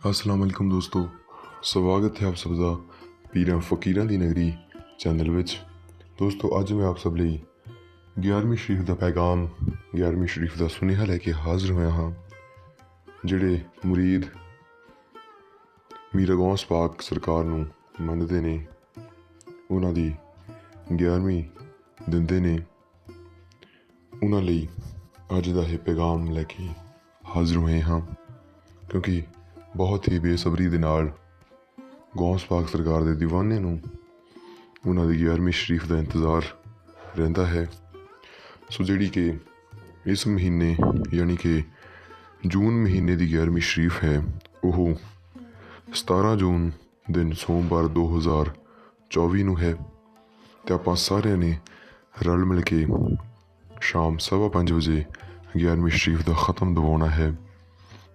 ਅਸਲਾਮ ਅਲੈਕੁਮ ਦੋਸਤੋ। ਸਵਾਗਤ ਹੈ ਆਪ ਸਭ ਦਾ ਪੀਰਾਂ ਫਕੀਰਾਂ ਦੀ ਨਗਰੀ ਚੈਨਲ ਵਿੱਚ। ਦੋਸਤੋ, ਅੱਜ ਮੈਂ ਆਪ ਸਭ ਲਈ 11ਵੀਂ ਸ਼ਰੀਫ ਦਾ ਪੈਗਾਮ 11ਵੀਂ ਸ਼ਰੀਫ ਦਾ ਸੁਨੇਹਾ ਲੈ ਕੇ ਹਾਜ਼ਰ ਹੋਇਆ ਹਾਂ, ਜਿਹੜੇ ਮੁਰੀਦ ਮੀਰਾ ਗੌਸ ਪਾਕ ਸਰਕਾਰ ਨੂੰ ਮੰਨਦੇ ਨੇ, ਉਹਨਾਂ ਦੀ 11ਵੀਂ ਦਿੰਦੇ ਨੇ। ਉਹਨਾਂ ਲਈ ਅੱਜ ਦਾ ਇਹ ਪੈਗਾਮ ਲੈ ਕੇ ਹਾਜ਼ਰ ਹੋਏ ਹਾਂ, ਕਿਉਂਕਿ ਬਹੁਤ ਹੀ ਬੇਸਬਰੀ ਦੇ ਨਾਲ ਗੌਸ ਪਾਕ ਸਰਕਾਰ ਦੇ دیਵਾਨੇ ਨੂੰ ਉਹਨਾਂ ਦੀ 11ਵੀਂ ਸ਼ਰੀਫ ਦਾ ਇੰਤਜ਼ਾਰ ਰਹਿੰਦਾ ਹੈ। ਸੋ ਜਿਹੜੀ ਕਿ ਇਸ ਮਹੀਨੇ ਯਾਨੀ ਕਿ ਜੂਨ ਮਹੀਨੇ ਦੀ 11ਵੀਂ ਸ਼ਰੀਫ ਹੈ, ਉਹ 17 ਜੂਨ ਦਿਨ ਸੋਮਵਾਰ 2024 ਨੂੰ ਹੈ ਤੇ ਆਪਾਂ ਸਾਰਿਆਂ ਨੇ ਰਲ ਮਿਲ ਕੇ ਸ਼ਾਮ ਸਵਾ ਪੰਜ ਵਜੇ 11ਵੀਂ ਸ਼ਰੀਫ ਦਾ ਖਤਮ ਦਿਵਾਉਣਾ ਹੈ।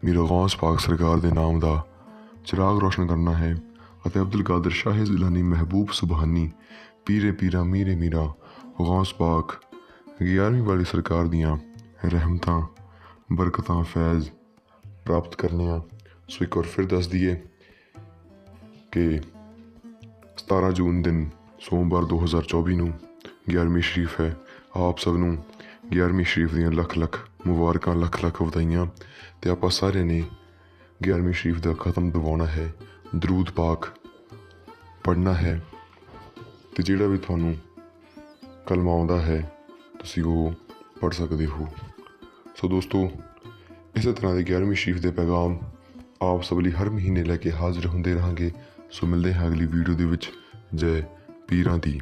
ਮੀਰਾ ਗੌਸ ਪਾਕ ਸਰਕਾਰ ਦੇ ਨਾਮ ਦਾ ਚਿਰਾਗ ਰੋਸ਼ਨ ਕਰਨਾ ਹੈ ਅਤੇ ਅਬਦੁਲ ਕਾਦਰ ਸ਼ਾਹ ਜ਼ਿਲਾਨੀ ਮਹਿਬੂਬ ਸੁਬਹਾਨੀ, ਪੀਰੇ ਪੀਰਾ, ਮੀਰੇ ਮੀਰਾ ਗੌਸ ਪਾਕ 11ਵੀਂ ਵਾਲੀ ਸਰਕਾਰ ਦੀਆਂ ਰਹਿਮਤਾਂ, ਬਰਕਤਾਂ, ਫੈਜ਼ ਪ੍ਰਾਪਤ ਕਰਨੀਆਂ ਸੋ ਇੱਕ ਵਾਰ ਫਿਰ ਦੱਸ ਦਈਏ ਕਿ 17 ਜੂਨ ਦਿਨ ਸੋਮਵਾਰ 2024 ਨੂੰ 11ਵੀਂ ਸ਼ਰੀਫ ਹੈ। ਆਪ ਸਭ ਨੂੰ 11ਵੀਂ ਸ਼ਰੀਫ ਦੀਆਂ ਲੱਖ ਲੱਖ ਮੁਬਾਰਕਾਂ, ਲੱਖ ਲੱਖ ਵਧਾਈਆਂ ਤੇ ਆਪਾਂ ਸਾਰਿਆਂ ਨੇ 11ਵੀਂ ਸ਼ਰੀਫ ਦਾ ਖਤਮ ਦਿਵਾਉਣਾ ਹੈ, ਦਰੂਦ ਪਾਕ ਪੜ੍ਹਨਾ ਹੈ ਤੇ ਜਿਹੜਾ ਵੀ ਤੁਹਾਨੂੰ ਕਲਮਾ ਆਉਂਦਾ ਹੈ, ਤੁਸੀਂ ਉਹ ਪੜ੍ਹ ਸਕਦੇ ਹੋ। ਸੋ ਦੋਸਤੋ, ਇਸੇ ਤਰ੍ਹਾਂ ਦੇ 11ਵੀਂ ਸ਼ਰੀਫ ਦੇ ਪੈਗਾਮ ਆਪ ਸਭ ਲਈ ਹਰ ਮਹੀਨੇ ਲੈ ਕੇ ਹਾਜ਼ਰ ਹੁੰਦੇ ਰਹਾਂਗੇ। ਸੋ ਮਿਲਦੇ ਹਾਂ ਅਗਲੀ ਵੀਡੀਓ ਦੇ ਵਿੱਚ। ਜੈ ਪੀਰਾਂ ਦੀ।